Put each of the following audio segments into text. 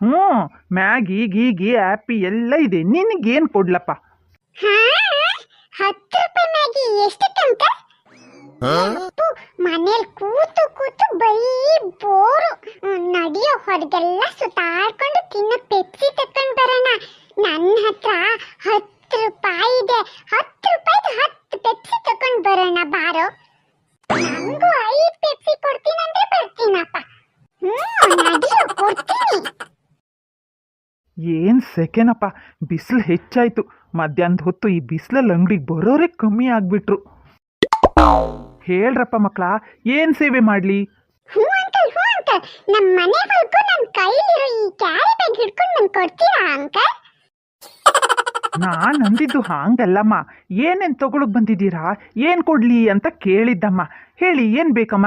ಹ್ಞೂ Maggi ಗೀಗಿ happy ಎಲ್ಲ ಇದೆ. ನಿನಗೇನು ಕೊಡ್ಲಪ್ಪ? ಹಾ ಹತ್ತು ರೂಪಾಯಿ ಮ್ಯಾಗಿ ಎಷ್ಟಕ್ಕಂತ ಮನೇಲಿ ಕೂತು ಕೂತು ಬೈ ಬೋರು. ನಡಿಯೋ ಹೊರಗೆಲ್ಲ ಸುತ್ತಾಡ್ಕೊಂಡು ತಿನ್ನೋ ಪೆಪ್ಸಿ ತಕೊಂಡು ಬರೋಣ. ನನ್ನ ಹತ್ರ ಏನು ಸೆಕೆನಪ್ಪ? ಬಿಸಿಲು ಹೆಚ್ಚಾಯ್ತು. ಮಧ್ಯಾಹ್ನದ ಹೊತ್ತು ಈ ಬಿಸಿಲಲ್ಲಿ ಅಂಗಡಿಗೆ ಬರೋರೇ ಕಮ್ಮಿ ಆಗ್ಬಿಟ್ರು. ಹೇಳ್ರಪ್ಪ ಮಕ್ಕಳ ಏನು ಸೇವೆ ಮಾಡಲಿ? ಹ್ಞೂ ಅಂಕಲ್ ಹ್ಞೂ ಅಂಕಲ್. ನಮ್ಮ ಮನೆವರೆಗೂ ನನ್ನ ಕೈಲಿರೋ ಈ ಕ್ಯಾರಿ ಬ್ಯಾಗ್ ಹಿಡ್ಕೊಂಡು ನಂಗೆ ಕೊಡ್ತೀರಾ ಅಂಕಲ್? ನಾನು ಅಂದಿದ್ದು ಹಾಂಗಲ್ಲಮ್ಮ. ಏನೇನು ತಗೊಳಕ್ ಬಂದಿದ್ದೀರಾ? ಏನು ಕೊಡ್ಲಿ ಅಂತ ಕೇಳಿದ್ದಮ್ಮ. ಹೇಳಿ ಏನು ಬೇಕಮ್ಮ?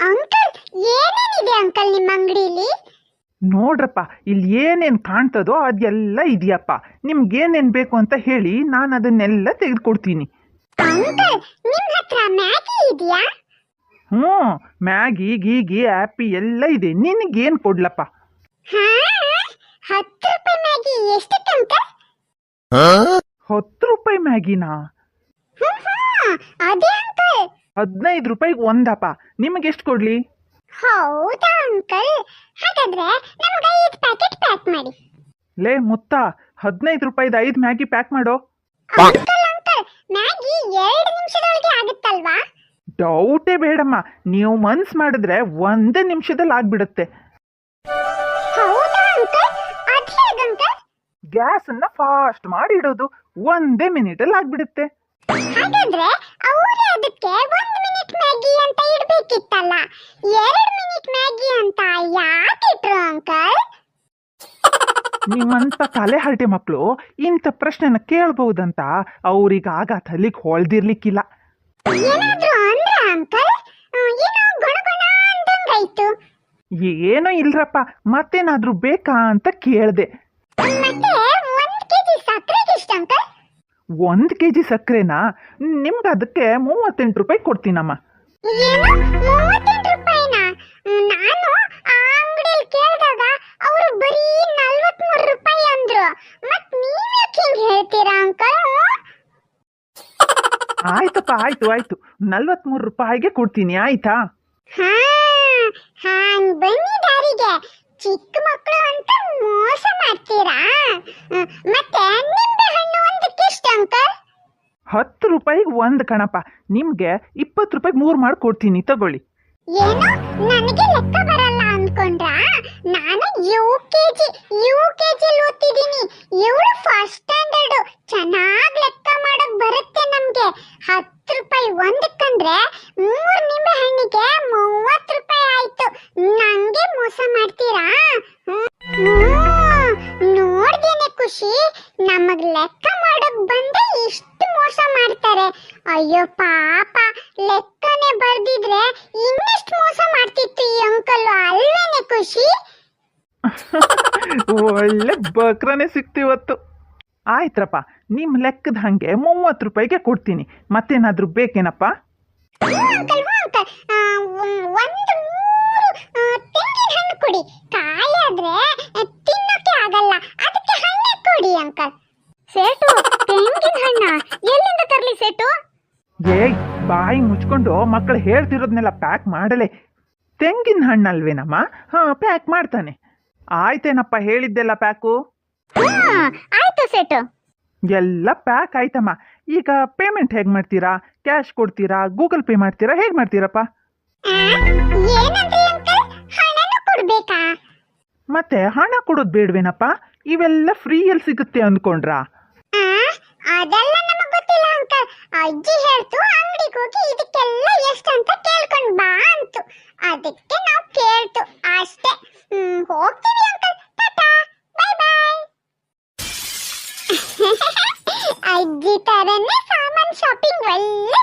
ಅಂಕಲ್ ಏನೇನಿದೆ ಅಂಕಲ್ ನಿಮ್ಮ ಅಂಗಡಿಲಿ? ನೋಡ್ರಪ್ಪ ಇಲ್ಲಿ ಏನೇನು ಕಾಣ್ತದೋ ಅದೆಲ್ಲ ಇದೆಯಪ್ಪ. ನಿಮ್ಗೇನೇನು ಬೇಕು ಅಂತ ಹೇಳಿ ನಾನು ಅದನ್ನೆಲ್ಲ ತೆಗೆದುಕೊಡ್ತೀನಿ. ಅಂಕಲ್ ನಿಮ್ಮ ಹತ್ರ ಮ್ಯಾಗಿ ಇದೆಯಾ? ಹ್ಞೂ ಮ್ಯಾಗಿ ಗೀಗಿ ಆ್ಯಪಿ ಎಲ್ಲ ಇದೆ. ನಿನಗೇನು ಕೊಡ್ಲಪ್ಪ? ಹಾ ಹತ್ತು ರೂಪಾಯಿ ಮ್ಯಾಗಿನಾ? ಹದಿನೈದು ರೂಪಾಯಿಗೆ ಒಂದಪ್ಪ. ನಿಮಗೆ ಎಷ್ಟು ಕೊಡ್ಲಿ? ಹೌದಾ? ಅಂಕಲ್ ಹಾಗಾದ್ರೆ ನಮ್ಗೆ ಐದು ಪ್ಯಾಕೆಟ್ ಪ್ಯಾಕ್ ಮಾಡಿ. ಲೇ ಮುತ್ತ ಹದಿನೈದು ರೂಪಾಯಿದು ಐದು ಮ್ಯಾಗಿ ಪ್ಯಾಕ್ ಮಾಡೋ. ಅಂಕಲ್ ಅಂಕಲ್ ಮ್ಯಾಗಿ ಎರಡು ನಿಮಿಷದೊಳಗೆ ಆಗುತ್ತಲ್ವಾ? ಡೌಟೇ ಬೇಡಮ್ಮ ನೀವು ಮನ್ಸ್ ಮಾಡಿದ್ರೆ ಒಂದೇ ನಿಮಿಷದಲ್ಲಿ ಆಗ್ಬಿಡುತ್ತೆ. ಹೌದಾ ಅಂಕಲ್? ಅದು ಹೇಗೆ ಅಂಕಲ್? ಗ್ಯಾಸನ್ನ ಫಾಸ್ಟ್ ಮಾಡಿಡೋದು ಒಂದೇ ಮಿನಿಟಲ್ಲಿ ಆಗ್ಬಿಡುತ್ತೆ. ಹಾಗಾದ್ರೆ ಅವರೇ ಅದಕ್ಕೆ ಒಂದು ಮಿನಿಟ್ ಮ್ಯಾಗಿ ಅಂತ ಇಡ್ಬೇಕಿತ್ತಲ್ಲ ಎರಡು ಮಿನಿಟ್ ಮ್ಯಾಗಿ ಅಂತ ಯಾಕೆ ಇಟ್ರು ಅಂಕಲ್ ನಿಮ್ಮಂತ ತಲೆ ಹರಟೆ ಮಕ್ಕಳು ಇಂಥ ಪ್ರಶ್ನೆನ ಕೇಳ್ಬಹುದಂತ ಅವ್ರಿಗೆ ಆಗ ತಲೆಗೆ ಹೊಳ್ದಿರ್ಲಿಕ್ಕಿಲ್ಲ. ಏನೋ ಇಲ್ರಪ್ಪ ಮತ್ತೇನಾದ್ರೂ ಬೇಕಾ ಅಂತ ಕೇಳ್ದೆ. ಒಂದ್ ಕೆಜಿ ಸಕ್ಕರೆನಾ ನಿಮ್ಗೆ ಅದಕ್ಕೆ ಮೂವತ್ತೆಂಟು ರೂಪಾಯಿ ಕೊಡ್ತೀನಮ್ಮ. ನಾನು ಆ ಅಂಗಡಿಯಲ್ಲಿ ಕೇಳಿದಾಗ ಅವರು ಬರೀ ನಲ್ವತ್ಮೂರು ರೂಪಾಯಿ ಅಂದ್ರು ಮತ್ ನೀವ್ಯಾಕೆ ಹಿಂಗ್ ಹೇಳ್ತೀರಾ ಅಂಕಲ್ ಆಯ್ತಪ್ಪ ಆಯ್ತು ಆಯ್ತು. ನಲ್ವತ್ಮೂರು ರೂಪಾಯಿಗೆ ಕೊಡ್ತೀನಿ ಆಯ್ತಾ? ಹಾ ಹಾಂಗ್ ಬನ್ನಿ ದಾರಿಗೆ ಚಿಕ್ಕ ಮಕ್ಕಳು ಅಂತ ಮೋಸ ಮಾಡ್ತೀರಾ? ಮತ್ತೆ ನಿಂಬೆ ಹಣ್ಣು ಒಂದಕ್ಕೆ ಎಷ್ಟು ಅಂಕಲ್? ಹತ್ತು ರೂಪಾಯಿಗೆ ಒಂದು ಕಣಪ್ಪ. ನಿಮಗೆ ಇಪ್ಪತ್ತು ರೂಪಾಯಿಗೆ ಮೂರು ಮಾಡಿ ಕೊಡ್ತೀನಿ ತಗೊಳ್ಳಿ. ಏನು? ನನಗೆ ಲೆಕ್ಕ ಬರಲ್ಲ ಅನ್ಕೊಂಡ್ರಾ? ನಾನು U K G U K G ಓದ್ತಿದ್ದೀನಿ. ಇವಳು ಫಸ್ಟ್ ಸ್ಟ್ಯಾಂಡರ್ಡ್ ಚೆನ್ನಾಗಿ ಲೆಕ್ಕ ಬರುತ್ತೆ ನಮ್ಗೆ. ಹತ್ತು ರೂಪಾಯಿ ಒಂದಕ್ಕಂದ್ರೆ ಮೂರು ನಿಂಬೆ ಹಣ್ಣಿಗೆ ಮೂವತ್ತು ರೂಪಾಯಿ ಆಯ್ತು. ನಂಗೆ ಮೋಸ ಮಾಡ್ತೀರಾ? ನೋಡ್ದೇನೆ ಖುಷಿ. ನಮಗ್ ಲೆಕ್ಕ ಮಾಡಕ್ ಬಂದ್ರೆ ಇಷ್ಟು ಮೋಸ ಮಾಡ್ತಾರೆ. ಅಯ್ಯೋ ಪಾಪ. ಲೆಕ್ಕನೆ ಬರ್ದಿದ್ರೆ ಇನ್ನೆಷ್ಟು ಮೋಸ ಮಾಡ್ತಿತ್ತು ಈ ಅಂಕಲ್. ಅಲ್ವೇನೆ ಖುಷಿ? ಒಳ್ಳೆ ಬಕ್ರನೇ ಸಿಕ್ತಿವತ್ತು ಆಯ್ತ್ರಪ್ಪ ನಿಮ್ಮ ಲೆಕ್ಕದ ಹಾಗೆ ಮೂವತ್ತು ರೂಪಾಯಿಗೆ ಕೊಡ್ತೀನಿ. ಮತ್ತೇನಾದರೂ ಬೇಕೇನಪ್ಪ? ಸೇಟು ತೆಂಗಿನ ಹಣ್ಣ. ಎಲ್ಲಿಂದ ತರಲಿ ಸೇಟು? ಏಯ್ ಬಾಯಿ ಮುಚ್ಕೊಂಡು ಮಕ್ಕಳು ಹೇಳ್ತಿರೋದ್ನೆಲ್ಲ ಪ್ಯಾಕ್ ಮಾಡಲೆ. ತೆಂಗಿನ ಹಣ್ಣಲ್ವೇನಮ್ಮ ಹಾ ಪ್ಯಾಕ್ ಮಾಡ್ತಾನೆ. ಆಯ್ತೇನಪ್ಪ ಹೇಳಿದ್ದೆಲ್ಲ ಪ್ಯಾಕು? ಆಯ್ತು ಸೆಟ್ ಎಲ್ಲ ಪ್ಯಾಕ್ ಆಯ್ತಮ್ಮ. ಈಗ ಪೇಮೆಂಟ್ ಹೇಗೆ ಮಾಡ್ತೀರಾ? ಕ್ಯಾಶ್ ಕೊಡ್ತೀರಾ? ಗೂಗಲ್ ಪೇ ಮಾಡ್ತೀರಾ? ಹೇಗೆ ಮಾಡ್ತೀರಪ್ಪ? ಮತ್ತೆ ಹಣ ಕೊಡೋದು ಬೇಡವೇನಪ್ಪ? ಇವೆಲ್ಲ ಫ್ರೀಯಲ್ಲಿ ಸಿಗುತ್ತೆ ಅಂದ್ಕೊಂಡ್ರಾ? ಅದೆಲ್ಲ ನಮಗೆ ಗೊತ್ತಿಲ್ಲ ಅಂಕಲ್ ಅಜ್ಜಿ ಹೇಳ್ತು ಅಂಗಡಿಗೆ ಹೋಗಿ ಇದಕ್ಕೆಲ್ಲ ಎಷ್ಟು ಅಂತ ಕೇಳ್ಕೊಂಡ್ ಬಾ. I